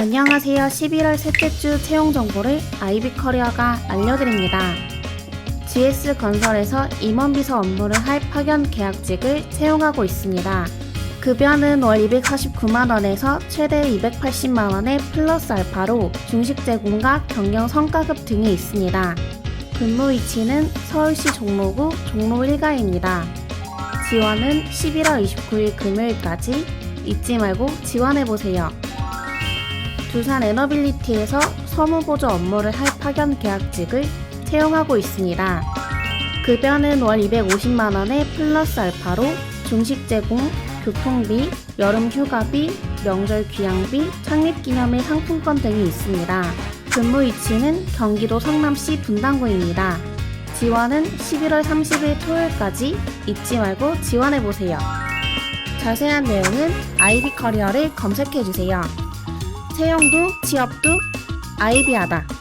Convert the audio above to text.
안녕하세요. 11월 셋째 주 채용 정보를 아이비 커리어가 알려드립니다. GS 건설에서 임원비서 업무를 할 파견 계약직을 채용하고 있습니다. 급여는 월 249만원에서 최대 280만원의 플러스 알파로 중식 제공과 경영 성과급 등이 있습니다. 근무 위치는 서울시 종로구 종로 1가입니다. 지원은 11월 29일 금요일까지 잊지 말고 지원해보세요. 두산 에너빌리티에서 서무보조 업무를 할 파견 계약직을 채용하고 있습니다. 급여는 월 250만원의 플러스 알파로 중식 제공, 교통비, 여름 휴가비, 명절 귀향비, 창립기념일 상품권 등이 있습니다. 근무 위치는 경기도 성남시 분당구입니다. 지원은 11월 30일 토요일까지 잊지 말고 지원해보세요. 자세한 내용은 아이비 커리어를 검색해주세요. 채용도 취업도 아이비하다.